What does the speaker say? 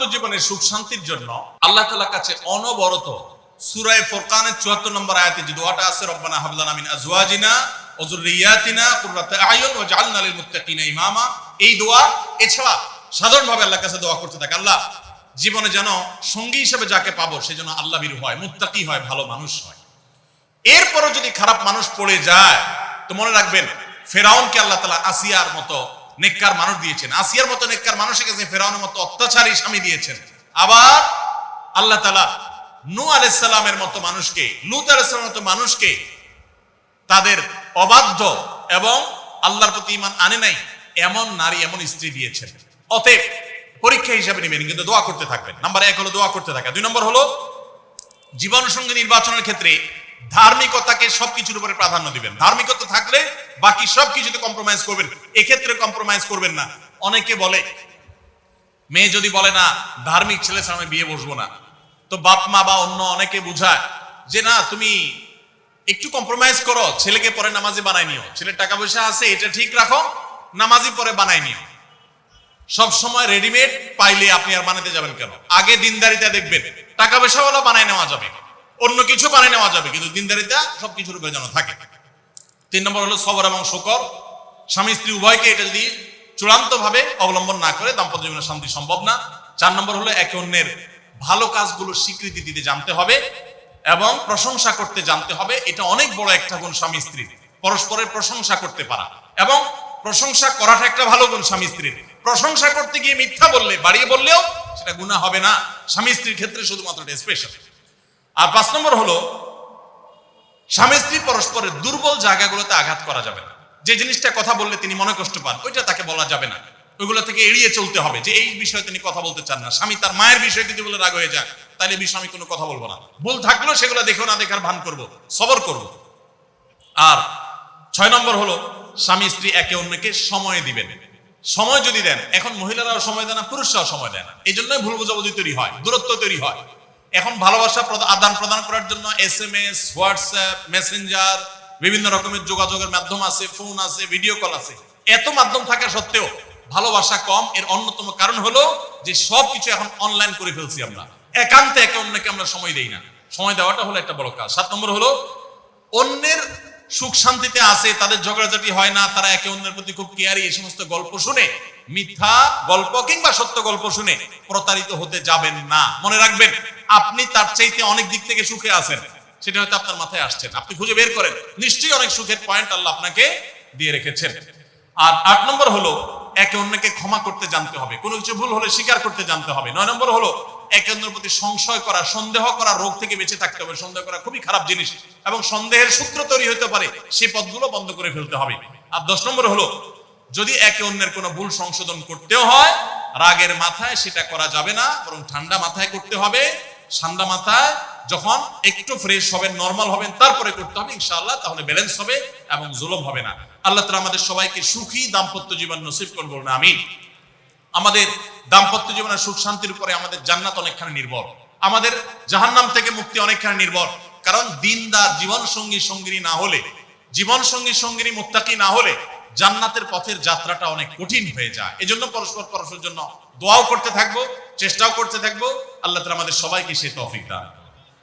দাম্পত্য জীবনের সুখ শান্তির জন্য আল্লাহ তাআলার কাছে অনবরত সূরায়ে ফুরকানের 74 নম্বর আয়াতে যে দোয়াটা আছে, রব্বানা হাবলানা মিন আজওয়াজিনা লিল মুত্তাকিনা ইমামা। এই দোয়া এছাড়া সাধারণভাবে কাছে দোয়া করতে থাকে, আল্লাহ, জীবনে যেন সঙ্গী হিসেবে যাকে পাবো সে যেন আল্লাহ বিরু হয়, মুত্তাকি হয়, ভালো মানুষ হয়। এরপরও যদি খারাপ মানুষ পড়ে যায়, তো মনে রাখবেন, ফেরাউনকে আল্লাহ তালা আসিয়ার মতো নেককার মানুষ দিয়েছেন। আসিয়ার মতো নেককার মানুষের কাছে ফেরাউনের মতো অত্যাচারী স্বামী দিয়েছেন। আবার আল্লাহ তালা নু আলাইসাল্লামের মতো মানুষকে, লুত আলাইসালামের মতো মানুষকে তাদের অবাধ্য এবং আল্লাহর প্রতি ইমান আনে নাই, এমন নারী, এমন স্ত্রী দিয়েছেন। অতএব পরীক্ষা হিসাবে নেবেন, কিন্তু দোয়া করতে থাকবেন। নাম্বার এক হলো দোয়া করতে থাকা। দুই নম্বর হলো জীবন সঙ্গী নির্বাচনের ক্ষেত্রে ধার্মিকতাকে সবকিছুর উপরে প্রাধান্য দিবেন। ধার্মিকতা থাকলে বাকি সবকিছুতে কম্প্রোমাইজ করবেন। এক্ষেত্রে কম্প্রোমাইজ করবেন না। অনেকে বলে, মেয়ে যদি বলে না, ধার্মিক ছেলে সামনে বিয়ে বসবো না। তো বাপ, মা বা অন্য অনেকে বুঝায় যে, না, তুমি একটু কম্প্রোমাইজ করো। ছেলেকে পরে নামাজি বানাই নিও। ছেলের টাকা পয়সা আছে, এটা ঠিক রাখো। নামাজি পরে বানাই নিও। সব সময় রেডিমেড পাইলে আপনি আর বানাতে যাবেন কেন? আগে দিনদারিতা দেখবেন। টাকা পয়সাওয়ালা বানাই নেওয়া যাবে। অন্য কিছু বানাই নেওয়া যাবে, কিন্তু দিনদারিতা সবকিছুর উপরে যেন থাকে। তিন নম্বর হলো সবর এবং শকর। স্বামী স্ত্রী উভয়কে এটা যদি চূড়ান্ত ভাবে অবলম্বন না করে, দাম্পত্য জীবনে শান্তি সম্ভব না। চার নম্বর হলো একে অন্যের ভালো কাজগুলো স্বীকৃতি দিতে জানতে হবে এবং প্রশংসা করতে জানতে হবে। এটা অনেক বড় একটা গুণ স্বামী স্ত্রীর। পরস্পরের প্রশংসা করতে পারা এবং প্রশংসা করাটা একটা ভালো গুণ স্বামী স্ত্রীর। প্রশংসা করতে গিয়ে মিথ্যা বললে, বাড়িয়ে বললেও সেটা গুণা হবে না। স্বামী স্ত্রীর ক্ষেত্রে শুধুমাত্র এটা স্পেশাল আর পাঁচ নম্বর হলো, স্বামী স্ত্রী পরস্পরের দুর্বল জায়গাগুলোতে আঘাত করা যাবে না। যে জিনিসটা কথা বললে তিনি মনে কষ্ট পান, ওইটা তাকে বলা যাবে না। ওইগুলো থেকে এড়িয়ে চলতে হবে যে এই বিষয়ে তিনি কথা বলতে চান না। স্বামী তার মায়ের বিষয়ে যদি বলে রাগ হয়ে যায় তাহলে বিষয়ে আমি কোনো কথা বলব না। ভুল থাকলেও সেগুলো দেখেও না দেখার ভান করব, সবর করব। আর ছয় নম্বর হলো, স্বামী স্ত্রী একে অন্যকে সময় দিবেন। সময় যদি দেন, এখন মহিলারাও সময় দেয় না, পুরুষরাও সময় দেয় না। এই জন্যই ভুল বোঝাবুঝি তৈরি হয়, দূরত্ব তৈরি হয়। এখন ভালোবাসা আদান প্রদান করার জন্য S M S WhatsApp, Messenger, বিভিন্ন রকমের যোগাযোগের মাধ্যম আছে, ফোন আছে, ভিডিও কল আছে। এত মাধ্যম থাকা সত্ত্বেও ভালোবাসা কম। এর অন্যতম কারণ হলো যে সব কিছু এখন অনলাইন করে ফেলছি আমরা। একান্তে একে অন্যকে আমরা সময় দেই না। সময় দেওয়াটা হলো একটা বড় কাজ। সাত নম্বর হলো অন্যের সুখ শান্তিতে আছে, তাদের ঝগড়াঝাটি হয় না, তারা একে অন্যের প্রতি খুব কেয়ারি, এই সমস্ত গল্প শুনে, মিথ্যা গল্প কিংবা সত্য গল্প শুনে প্রতারিত হতে যাবেন না। মনে রাখবেন, আপনি তার চাইতে অনেক দিক থেকে সুখে আছেন, সেটা হয়তো আপনার মাথায় আসছেন আপনি খুঁজে বের করেন, নিশ্চয়ই অনেক সুখের পয়েন্ট আল্লাহ আপনাকে দিয়ে রেখেছেন। আর আট নম্বর হলো, একে অন্যকে ক্ষমা করতে জানতে হবে। কোনো কিছু ভুল হলে স্বীকার করতে জানতে হবে। নয় নম্বর হলো একে অন্যের প্রতি সংশয় করা, সন্দেহ করা, রোগ থেকে বেঁচে থাকতে হবে। সন্দেহ করা খুবই খারাপ জিনিস এবং সন্দেহের সূত্র তৈরি হতে পারে সেই পথগুলো বন্ধ করে ফেলতে হবে। আর দশ নম্বর হলো, যদি একে অন্যের কোনো ভুল সংশোধন করতেও হয়, রাগের মাথায় সেটা করা যাবে না, বরং ঠান্ডা মাথায় করতে হবে। ঠান্ডা মাথায় যখন একটু ফ্রেশ হবেন নর্মাল হবেন, তারপরে করতে হবে, ইনশাআল্লাহ, তাহলে ব্যালেন্স হবে এবং জুলুম হবে না। আল্লাহ তাআলা আমাদের সবাইকে সুখী দাম্পত্য জীবন নসিব করব না আমিন। আমাদের দাম্পত্য জীবনের সুখ শান্তির উপরে আমাদের জান্নাত অনেকখানি নির্ভর। আমাদের জাহান্নাম থেকে মুক্তি অনেকখানি নির্ভর। কারণ দিনদার জীবন সঙ্গী সঙ্গিনী না হলে জীবন সঙ্গী সঙ্গিনী, মুত্তাকি না হলে জান্নাতের পথের যাত্রাটা অনেক কঠিন হয়ে যায়। এজন্য পরস্পর পরস্পর জন্য দোয়াও করতে থাকব, চেষ্টাও করতে থাকব। আল্লাহ তালা আমাদের সবাইকে সে তফিক দান।